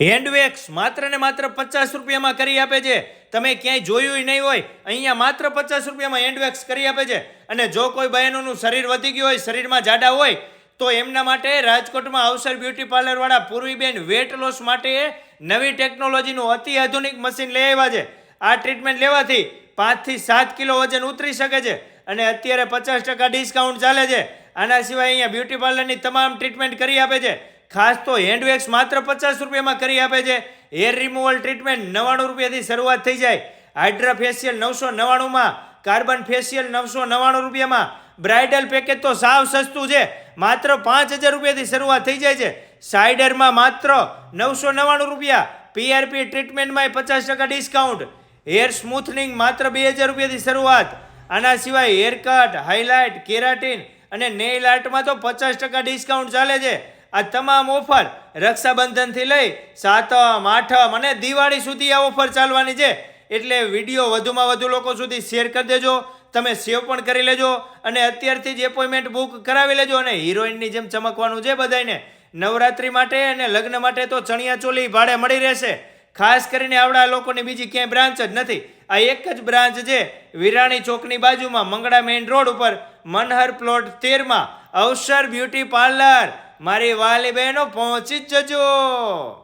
હેન્ડવેક્સ માત્ર ને માત્ર પચાસ રૂપિયામાં કરી આપે છે. તમે ક્યાંય જોયું નહીં હોય, અહીંયા માત્ર પચાસ રૂપિયામાં હેન્ડવેક્સ કરી આપે છે. અને જો કોઈ બહેનોનું શરીર વધી ગયું હોય, શરીરમાં જાડા હોય, તો એમના માટે રાજકોટમાં અવસર બ્યુટી પાર્લરવાળા પૂર્વીબેન વેટ લોસ માટે નવી ટેકનોલોજીનું અતિ આધુનિક મશીન લઈ આવ્યા છે. આ ટ્રીટમેન્ટ લેવાથી પાંચથી સાત કિલો વજન ઉતરી શકે છે અને અત્યારે પચાસ ટકા ડિસ્કાઉન્ટ ચાલે છે. આના સિવાય અહીંયા બ્યુટી પાર્લરની તમામ ટ્રીટમેન્ટ કરી આપે છે. ખાસ તો હેન્ડવેક્સ માત્ર પચાસ રૂપિયામાં કરી આપે છે. હેર રિમૂવલ ટ્રીટમેન્ટ નવ્વાણું રૂપિયાથી શરૂઆત થઈ જાય. હાઇડ્રા ફેશિયલ નવસો નવ્વાણુંમાં કાર્બન ફેશિયલ નવસો નવ્વાણું રૂપિયામાં. બ્રાઇડલ પેકેજ તો સાવ સસ્તું છે. માત્ર પાંચ હજાર રૂપિયાથી શરૂઆત થઈ જાય છે. સાઇડરમાં માત્ર નવસો નવ્વાણું રૂપિયા. પીઆરપી ટ્રીટમેન્ટમાં પચાસ ટકા ડિસ્કાઉન્ટ હેર સ્મૂથનિંગ માત્ર બે હજાર રૂપિયાથી શરૂઆત. આના સિવાય હેરકટ હાઇલાઇટ કેરાટીન અને નેઇલ આર્ટમાં તો પચાસ ટકા ડિસ્કાઉન્ટ ચાલે છે. આ તમામ ઓફર રક્ષાબંધનથી લઈ સાતમ, આઠમ અને દિવાળી સુધી આ ઓફર ચાલવાની છે. એટલે વીડિયો વધુમાં વધુ લોકો સુધી શેર કરી દેજો, તમે સેવ પણ કરી લેજો અને અત્યારથી જ એપોઇન્ટમેન્ટ બુક કરાવી લેજો અને હિરોઈનની જેમ ચમકવાનું છે બધાને નવરાત્રી માટે અને લગ્ન માટે તો ચણિયા ચોલી ભાડે મળી રહેશે. ખાસ કરીને આવડા લોકોની બીજી ક્યાંય બ્રાન્ચ જ નથી. આ એક જ બ્રાન્ચ છે વિરાણી ચોકની બાજુમાં મંગળા મેઇન રોડ ઉપર મનહર પ્લોટ તેરમાં અવસર બ્યુટી પાર્લર મારી વાલી બહેનો પહોંચી જજો.